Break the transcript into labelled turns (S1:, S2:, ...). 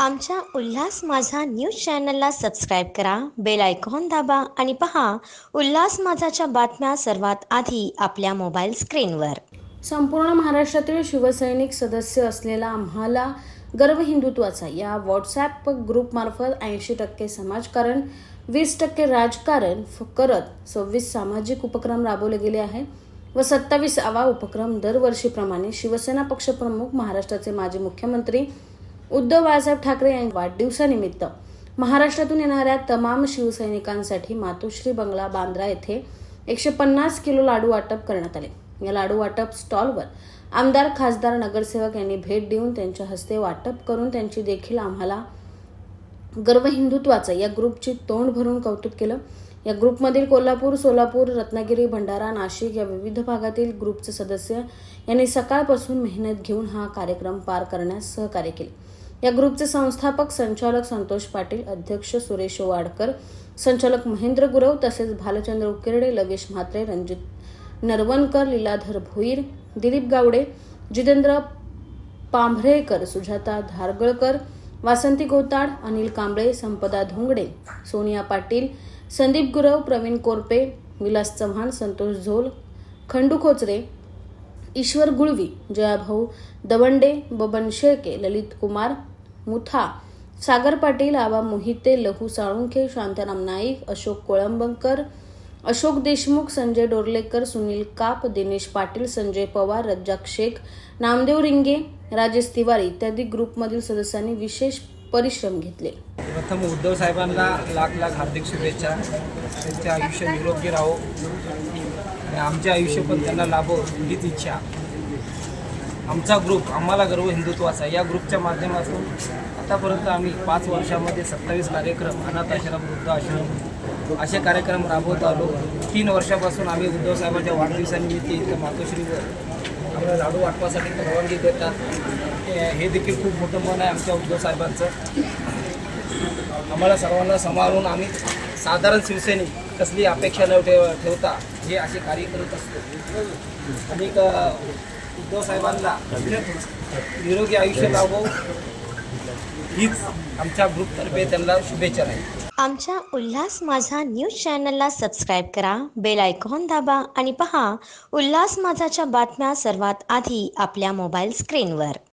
S1: आमच्या उल्हास माझा न्यूज चॅनलला सबस्क्राईब करा बेल आयकॉन दाबा आणि पहा उल्हास माझाच्या बातम्या सर्वात आधी आपल्या मोबाईल स्क्रीनवर.
S2: संपूर्ण महाराष्ट्रातील शिवसैनिक सदस्य असलेला आम्हाला गर्व हिंदुत्वाचा या व्हॉट्सॲप ग्रुपमार्फत ऐंशी टक्के समाजकारण वीस टक्के राजकारण फ- करत सव्वीस सामाजिक उपक्रम राबवले गेले आहेत व सत्तावीसावा उपक्रम दरवर्षीप्रमाणे शिवसेना पक्षप्रमुख महाराष्ट्राचे माजी मुख्यमंत्री उद्धव बाळासाहेब ठाकरे यांच्या वाढदिवसानिमित्त महाराष्ट्रातून येणाऱ्या तमाम शिवसैनिकांसाठी मातोश्री बंगला बांद्रा येथे एकशे पन्नास किलो लाडू वाटप करण्यात आले. या लाडू वाटप स्टॉलवर आमदार खासदार नगरसेवक यांनी भेट देऊन त्यांच्या हस्ते वाटप करून त्यांची देखील आम्हाला गर्व हिंदुत्वाचं या ग्रुपची तोंड भरून कौतुक केलं. या ग्रुपमधील कोल्हापूर सोलापूर रत्नागिरी भंडारा नाशिक या विविध भागातील ग्रुपचे सदस्य यांनी सकाळपासून मेहनत घेऊन हा कार्यक्रम पार करण्यास सहकार्य केले. या ग्रुपचे संस्थापक संचालक संतोष पाटील अध्यक्ष सुरेश वाडकर संचालक महेंद्र गुरव तसेच भालचंद्र उकेरडे लवेश म्हात्रे रणजित नरवणकर लीलाधर भोईर दिलीप गावडे जितेंद्र पांभरेकर सुजाता धारगळकर वासंती गोताड अनिल कांबळे संपदा धोंगडे सोनिया पाटील संदीप गुरव प्रवीण कोरपे विलास चव्हाण संतोष झोल खंडू खोचरे ईश्वर गुळवी जयाभाऊ दवंडे बबन शेळके ललित कुमार मुथा सागर पाटील आबा मोहिते लहू साळुंखे शांताराम नाईक अशोक कोळंबकर अशोक देशमुख संजय डोरलेकर सुनील काप दिनेश पाटील संजय पवार रज्जाक शेख नामदेव रिंगे राजेश तिवारी इत्यादी ग्रुपमधील सदस्यांनी विशेष परिश्रम घेतले.
S3: प्रथम उद्धव साहेबांना लाख लाख हार्दिक शुभेच्छा. त्यांचे आयुष्य निरोगी राहो. आणि आमचे आयुष्य पण त्यांना लाभो हीच इच्छा. आमचा ग्रुप आम्हाला गर्व हिंदुत्वाचा या ग्रुपच्या माध्यमातून आतापर्यंत आम्ही पाच वर्षामध्ये सत्तावीस कार्यक्रम अनाथ आश्रम वृद्ध आश्रम असे कार्यक्रम राबवत आलो. तीन वर्षापासून आम्ही उद्धव साहेबांच्या वाढदिवसानिमित्त इथं मातोश्रीवर आम्हाला लाडू वाटपासाठी परवानगी देतात. हे- हे देखील खूप मोठं मन आहे आमच्या उद्धव साहेबांचं. आम्हाला सर्वांना सांभाळून आम्ही साधारण शिवसैनिक कसली अपेक्षा न ठेव ठेवता हे असे कार्य करत असतो. आणि उद्धव साहेबांना निरोगी आयुष्य लाभो हीच आमच्या ग्रुपतर्फे त्यांना शुभेच्छा राहील.
S1: आमच्या उल्हास माझा न्यूज चॅनलला सबस्क्राईब करा बेल आयकॉन दाबा आणि पहा उल्हास माझाच्या बातम्या सर्वात आधी आपल्या मोबाईल स्क्रीनवर